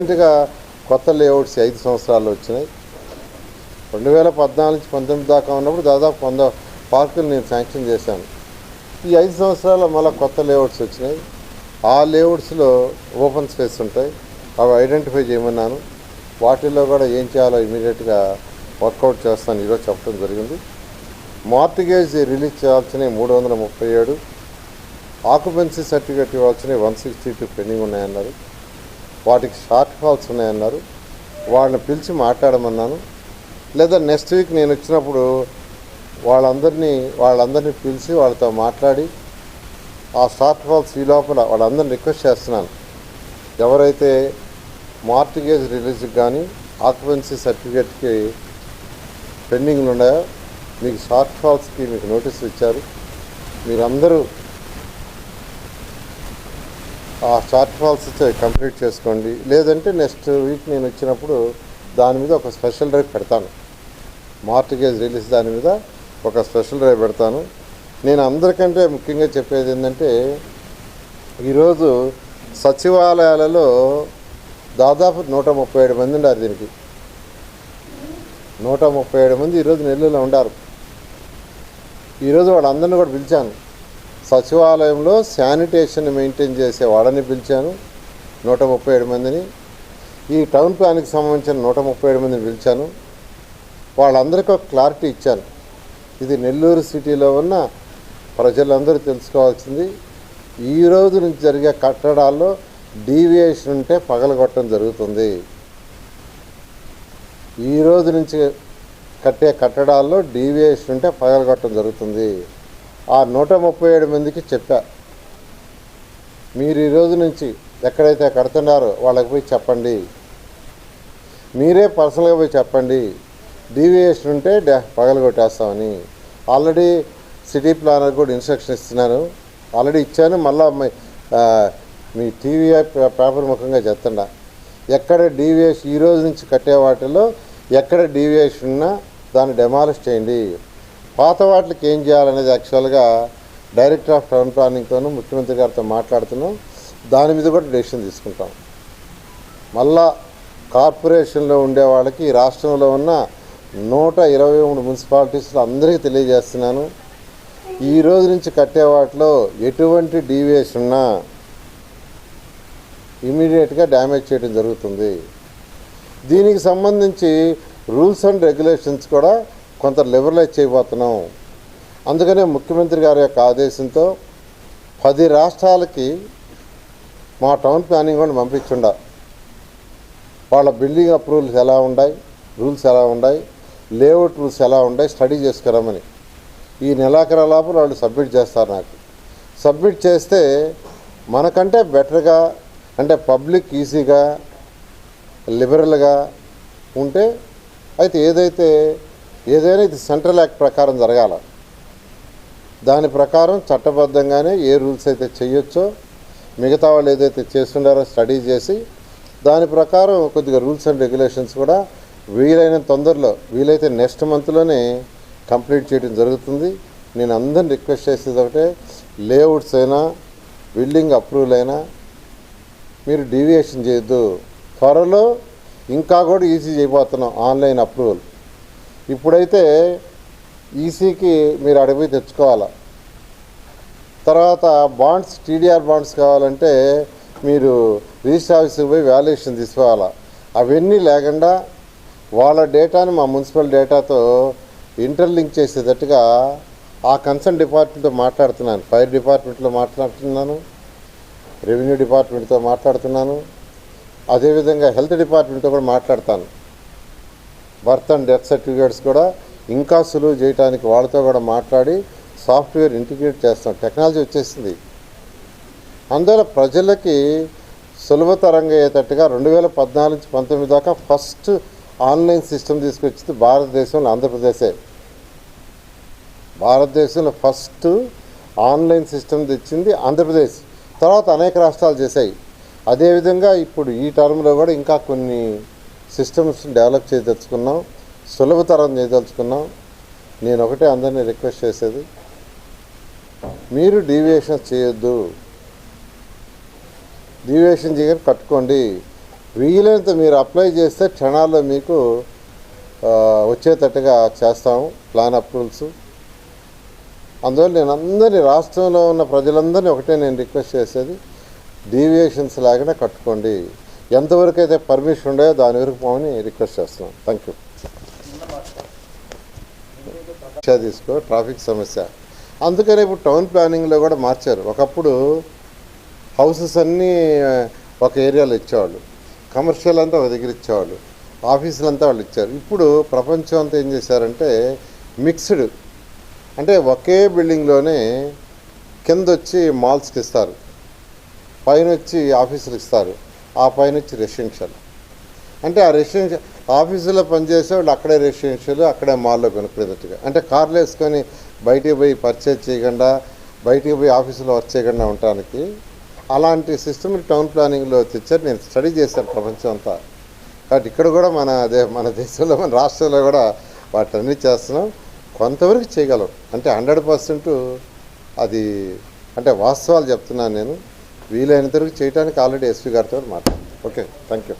రీసెంట్గా కొత్త లేఅవుట్స్ ఐదు సంవత్సరాలు వచ్చినాయి. రెండు వేల పద్నాలుగు నుంచి పంతొమ్మిది దాకా ఉన్నప్పుడు దాదాపు వంద పార్కులు నేను శాంక్షన్ చేశాను. ఈ ఐదు సంవత్సరాల్లో మళ్ళీ కొత్త లేఅవుట్స్ వచ్చినాయి. ఆ లేఅవుట్స్లో ఓపెన్ స్పేస్ ఉంటాయి. అవి ఐడెంటిఫై చేయమన్నాను. వాటిల్లో కూడా ఏం చేయాలో ఇమీడియట్గా వర్కౌట్ చేస్తాను. ఈరోజు చెప్పడం జరిగింది. మార్టిగేజ్ రిలీజ్ చేయాల్సినవి మూడు వందల ముప్పై ఏడు. ఆక్యుపెన్సీ సర్టిఫికేట్ ఇవ్వాల్సినవి వన్ సిక్స్టీ టూ పెండింగ్ ఉన్నాయన్నారు. వాటికి షార్ట్ ఫాల్స్ ఉన్నాయన్నారు. వాళ్ళని పిలిచి మాట్లాడమన్నాను. లేదా నెక్స్ట్ వీక్ నేను వచ్చినప్పుడు వాళ్ళందరినీ వాళ్ళందరినీ పిలిచి వాళ్ళతో మాట్లాడి ఆ షార్ట్ ఫాల్స్ ఈ లోపల వాళ్ళందరిని రిక్వెస్ట్ చేస్తున్నాను. ఎవరైతే మార్టిగేజ్ రిలీజ్కి కానీ ఆక్యుపెన్సీ సర్టిఫికేట్కి పెండింగ్లు ఉన్నాయో మీకు షార్ట్ ఫాల్స్కి మీకు నోటీసులు ఇచ్చారు. మీరందరూ ఆ షార్ట్ ఫాల్స్ కంప్లీట్ చేసుకోండి. లేదంటే నెక్స్ట్ వీక్ నేను వచ్చినప్పుడు దాని మీద ఒక స్పెషల్ డ్రైవ్ పెడతాను. మార్టిగేజ్ రిలీజ్ దాని మీద ఒక స్పెషల్ డ్రైవ్ పెడతాను. నేను అందరికంటే ముఖ్యంగా చెప్పేది ఏంటంటే ఈరోజు సచివాలయాలలో దాదాపు నూట ముప్పై ఏడు మంది ఉన్నారు దీనికి. నూట ముప్పై ఏడు మంది ఈరోజు నెల్లూరులో ఉండారు. ఈరోజు వాళ్ళందరినీ కూడా పిలిచాను. సచివాలయంలో శానిటేషన్ మెయింటైన్ చేసే వాళ్ళని పిలిచాను నూట ముప్పై ఏడు మందిని. ఈ టౌన్ ప్లాన్కి సంబంధించిన నూట ముప్పై ఏడు మందిని పిలిచాను. వాళ్ళందరికీ ఒక క్లారిటీ ఇచ్చాను. ఇది నెల్లూరు సిటీలో ఉన్న ప్రజలందరూ తెలుసుకోవాల్సింది ఈ రోజు నుంచి జరిగే కట్టడాల్లో డీవియేషన్ ఉంటే పగలగొట్టడం జరుగుతుంది. ఈ రోజు నుంచి కట్టే కట్టడాల్లో డీవియేషన్ ఉంటే పగలగొట్టడం జరుగుతుంది. ఆ నూట ముప్పై ఏడు మందికి చెప్పా. మీరు ఈరోజు నుంచి ఎక్కడైతే కడుతున్నారో వాళ్ళకి పోయి చెప్పండి. మీరే పర్సనల్గా పోయి చెప్పండి. డీవియేషన్ ఉంటే డ్యా పగలగొట్టేస్తామని ఆల్రెడీ సిటీ ప్లానర్ కూడా ఇన్స్ట్రక్షన్ ఇస్తున్నాను ఆల్రెడీ ఇచ్చాను మళ్ళీ మీ టీవీ పేపర్ ముఖంగా చెప్తున్నా. ఎక్కడ డీవియేషన్ ఈ రోజు నుంచి కట్టే వాటిలో ఎక్కడ డీవియేషన్ ఉన్నా దాన్ని డెమాలిష్ చేయండి. పాత వాటికి ఏం చేయాలనేది యాక్చువల్గా డైరెక్టర్ ఆఫ్ టౌన్ ప్లానింగ్తోనూ ముఖ్యమంత్రి గారితో మాట్లాడుతున్నాం. దాని మీద కూడా డెసిషన్ తీసుకుంటాం. మళ్ళా కార్పొరేషన్లో ఉండే వాళ్ళకి రాష్ట్రంలో ఉన్న నూట ఇరవై మూడు మున్సిపాలిటీస్లో అందరికీ తెలియజేస్తున్నాను. ఈ రోజు నుంచి కట్టే వాటిలో ఎటువంటి డీవియేషన్ ఉన్నా ఇమీడియట్గా డ్యామేజ్ చేయడం జరుగుతుంది. దీనికి సంబంధించి రూల్స్ అండ్ రెగ్యులేషన్స్ కూడా కొంత లిబరలైజ్ చేయబోతున్నాం. అందుకనే ముఖ్యమంత్రి గారి యొక్క ఆదేశంతో పది రాష్ట్రాలకి మా టౌన్ ప్లానింగ్ కూడా పంపించుండ. వాళ్ళ బిల్డింగ్ అప్రూవల్స్ ఎలా ఉన్నాయి రూల్స్ ఎలా ఉన్నాయి లేఅవుట్ రూల్స్ ఎలా ఉన్నాయి స్టడీ చేసుకురామని ఈ నెలాఖర లోపల వాళ్ళు సబ్మిట్ చేస్తారు నాకు. సబ్మిట్ చేస్తే మనకంటే బెటర్గా అంటే పబ్లిక్ ఈజీగా లిబరల్గా ఉంటే అయితే ఏదైతే ఏదైనా ఇది సెంట్రల్ యాక్ట్ ప్రకారం జరగాల. దాని ప్రకారం చట్టబద్ధంగానే ఏ రూల్స్ అయితే చేయొచ్చో మిగతా వాళ్ళు ఏదైతే చేస్తుండారో స్టడీ చేసి దాని ప్రకారం కొద్దిగా రూల్స్ అండ్ రెగ్యులేషన్స్ కూడా వీలైన తొందరలో వీలైతే నెక్స్ట్ మంత్లోనే కంప్లీట్ చేయడం జరుగుతుంది. నేను అందరిని రిక్వెస్ట్ చేసేది ఒకటే లేఅవుట్స్ అయినా బిల్డింగ్ అప్రూవల్ అయినా మీరు డీవియేషన్ చేయొద్దు. త్వరలో ఇంకా కూడా ఈజీ చేయబోతున్నాం ఆన్లైన్ అప్రూవల్. ఇప్పుడైతే ఈసీకి మీరు అడిగి తెచ్చుకోవాలా? తర్వాత బాండ్స్ టీడీఆర్ బాండ్స్ కావాలంటే మీరు రిజిస్టర్ ఆఫీస్కి పోయి వాల్యుయేషన్ తీసుకోవాలా? అవన్నీ లేకుండా వాళ్ళ డేటాని మా మున్సిపల్ డేటాతో ఇంటర్లింక్ చేసేటట్టుగా ఆ కన్సర్న్ డిపార్ట్మెంట్తో మాట్లాడుతున్నాను. ఫైర్ డిపార్ట్మెంట్లో మాట్లాడుతున్నాను. రెవెన్యూ డిపార్ట్మెంట్తో మాట్లాడుతున్నాను. అదేవిధంగా హెల్త్ డిపార్ట్మెంట్తో కూడా మాట్లాడతాను. బర్త్ అండ్ డెత్ సర్టిఫికేట్స్ కూడా ఇంకా సులువు చేయడానికి వాళ్ళతో కూడా మాట్లాడి సాఫ్ట్వేర్ ఇంటిగ్రేట్ చేస్తాం టెక్నాలజీ వచ్చేసింది. అందువల్ల ప్రజలకి సులభతరంగా అయ్యేటట్టుగా రెండు వేల పద్నాలుగు నుంచి పంతొమ్మిది దాకా ఫస్ట్ ఆన్లైన్ సిస్టమ్ తీసుకొచ్చింది భారతదేశంలో ఆంధ్రప్రదేశే. భారతదేశంలో ఫస్ట్ ఆన్లైన్ సిస్టమ్ తెచ్చింది ఆంధ్రప్రదేశ్. తర్వాత అనేక రాష్ట్రాలు చేశాయి. అదేవిధంగా ఇప్పుడు ఈ టర్మ్లో కూడా ఇంకా కొన్ని సిస్టమ్స్ డెవలప్ చేయదలుచుకున్నాం సులభతరం చేయదలుచుకున్నాం. నేను ఒకటే అందరినీ రిక్వెస్ట్ చేసేది మీరు డీవియేషన్స్ చేయొద్దు. డీవియేషన్ చేయని కట్టుకోండి వీలైనంత మీరు అప్లై చేస్తే క్షణాల్లో మీకు వచ్చేటట్టుగా చేస్తాము ప్లాన్ అప్రూవల్స్. అందువల్ల నేను అందరినీ రాష్ట్రంలో ఉన్న ప్రజలందరినీ ఒకటే నేను రిక్వెస్ట్ చేసేది డీవియేషన్స్ లాగానే కట్టుకోండి. ఎంతవరకు అయితే పర్మిషన్ ఉండో దాని వరకు పోమని రిక్వెస్ట్ చేస్తున్నాం. థ్యాంక్ యూ సమస్య తీసుకో ట్రాఫిక్ సమస్య. అందుకనే ఇప్పుడు టౌన్ ప్లానింగ్లో కూడా మార్చారు. ఒకప్పుడు హౌసెస్ అన్నీ ఒక ఏరియాలో ఇచ్చేవాళ్ళు. కమర్షియల్ అంతా ఒక దగ్గర ఇచ్చేవాళ్ళు. ఆఫీసులు అంతా వాళ్ళు ఇచ్చారు. ఇప్పుడు ప్రపంచం అంతా ఏం చేశారంటే మిక్స్డ్ అంటే ఒకే బిల్డింగ్లోనే కింద వచ్చి మాల్స్కి ఇస్తారు పైన వచ్చి ఆఫీసులు ఇస్తారు. ఆ పైన వచ్చి రెసిడెన్షియల్ అంటే ఆ రెసిడెన్షియల్ ఆఫీసులో పనిచేసే వాళ్ళు అక్కడే రెసిడెన్షియల్ అక్కడే మాల్లో కొనుక్కునేటట్టుగా అంటే కార్లు వేసుకొని బయటికి పోయి పర్చేజ్ చేయకుండా బయటికి పోయి ఆఫీసులో వర్క్ చేయకుండా ఉండటానికి అలాంటి సిస్టమ్ టౌన్ ప్లానింగ్లో తెచ్చారు. నేను స్టడీ చేశాను ప్రపంచం అంతా. కాబట్టి ఇక్కడ కూడా మన దే మన దేశంలో మన రాష్ట్రంలో కూడా వాటన్ని చేస్తున్నాం. కొంతవరకు చేయగలం. అంటే హండ్రెడ్ పర్సెంట్ అది అంటే వాస్తవాలు చెప్తున్నాను నేను. వీలైనంత వరకు చేయడానికి ఆల్రెడీ ఎస్పీ గారితో మాట్లాడతాం ఓకే థ్యాంక్ యూ